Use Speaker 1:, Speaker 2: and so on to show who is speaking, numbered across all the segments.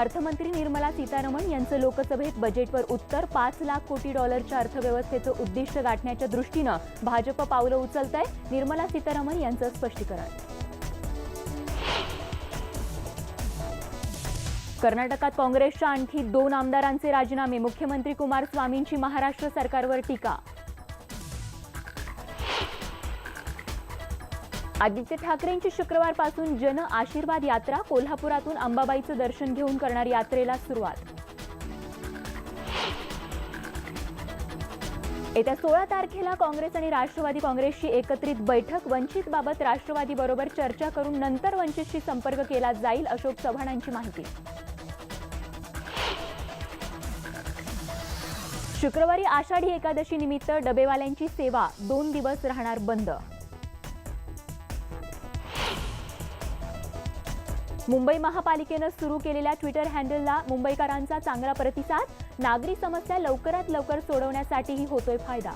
Speaker 1: अर्थमंत्री निर्मला सीतारामन यांचं लोकसभेत बजेटवर उत्तर पाच लाख कोटी डॉलरच्या अर्थव्यवस्थेचं उद्दिष्ट गाठण्याच्या दृष्टीनं भाजप पावलं उचलत आहे निर्मला सीतारामन यांचं स्पष्टीकरण. कर्नाटकात काँग्रेसच्या आणखी दोन आमदारांचे राजीनामे मुख्यमंत्री कुमारस्वामींची महाराष्ट्र सरकारवर टीका आदित्य ठाकरेंची शुक्रवारपासून जन आशीर्वाद यात्रा कोल्हापुरातून अंबाबाईचं दर्शन घेऊन करणार यात्रेला सुरुवात. येत्या सोळा तारखेला काँग्रेस आणि राष्ट्रवादी काँग्रेसची एकत्रित बैठक. वंचित बाबत राष्ट्रवादी बरोबर चर्चा करून नंतर वंचितशी संपर्क केला जाईल अशोक चव्हाणांची माहिती. शुक्रवारी आषाढी एकादशी निमित्त डबेवाल्यांची सेवा. दोन दिवस राहणार बंद. मुंबई महापालिकेनं सुरू केलेल्या ट्विटर हँडलला मुंबईकरांचा चांगला प्रतिसाद नागरी समस्या लवकरात लवकर सोडवण्यासाठीही होतोय फायदा.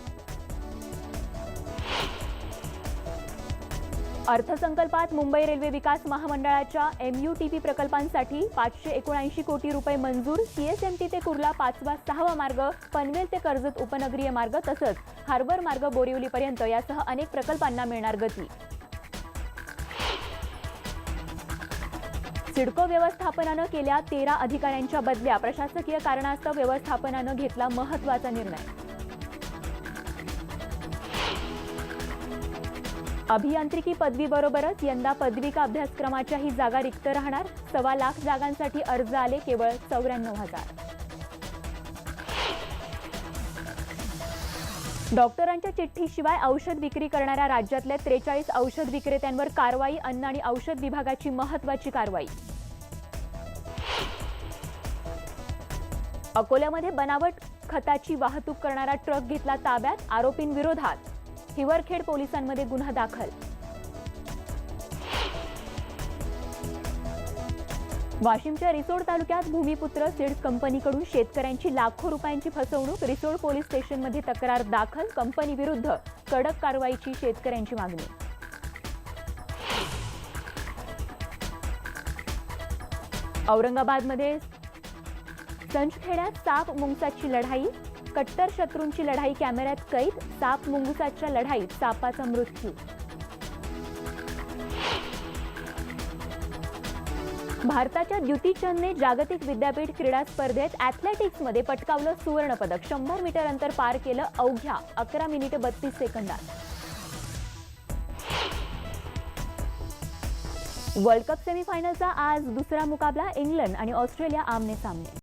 Speaker 1: अर्थसंकल्पात मुंबई रेल्वे विकास महामंडळाच्या एमयूटीपी प्रकल्पांसाठी पाचशे एकोणऐंशी कोटी रुपये मंजूर सीएसएमटी ते कुर्ला पाचवा सहावा मार्ग पनवेल ते कर्जत उपनगरीय मार्ग तसंच हार्बर मार्ग बोरिवलीपर्यंत यासह अनेक प्रकल्पांना मिळणार गती. सिडको व्यवस्थापनानं केल्या तेरा अधिकाऱ्यांच्या बदल्या प्रशासकीय कारणास्तव व्यवस्थापनानं घेतला महत्त्वाचा निर्णय. अभियांत्रिकी पदवीबरोबरच यंदा पदविका अभ्यासक्रमाच्याही जागा रिक्त राहणार. सव्वा लाख जागांसाठी अर्ज आले केवळ चौऱ्याण्णव हजार. डॉक्टरांच्या चिठ्ठीशिवाय औषध विक्री करणाऱ्या राज्यातल्या त्रेचाळीस औषध विक्रेत्यांवर कारवाई अन्न आणि औषध विभागाची महत्वाची कारवाई. अकोल्यामध्ये बनावट खताची वाहतूक करणारा ट्रक घेतला ताब्यात आरोपींविरोधात. हिवरखेड पोलिसांमध्ये गुन्हा दाखल. वाशिमच्या रिसोड तालुक्यात भूमिपुत्र सीड्स कंपनीकडून शेतकऱ्यांची लाखो रुपयांची फसवणूक रिसोड पोलीस स्टेशनमध्ये तक्रार दाखल कंपनी विरुद्ध कडक कारवाईची शेतकऱ्यांची मागणी. औरंगाबादमध्ये संचखेड्यात साप मुंगसाची लढाई कट्टर शत्रूंची लढाई कॅमेऱ्यात कैद साप मुंगसाच्या लढाईत सापाचा मृत्यू भारताच्या द्युती चंदने जागतिक विद्यापीठ क्रीडा स्पर्धेत ॲथलेटिक्समध्ये पटकावलं सुवर्णपदक. शंभर मीटर अंतर पार केलं अवघ्या अकरा मिनिट बत्तीस सेकंदात. वर्ल्ड कप सेमीफायनलचा आज दुसरा मुकाबला इंग्लंड आणि ऑस्ट्रेलिया आमने सामने.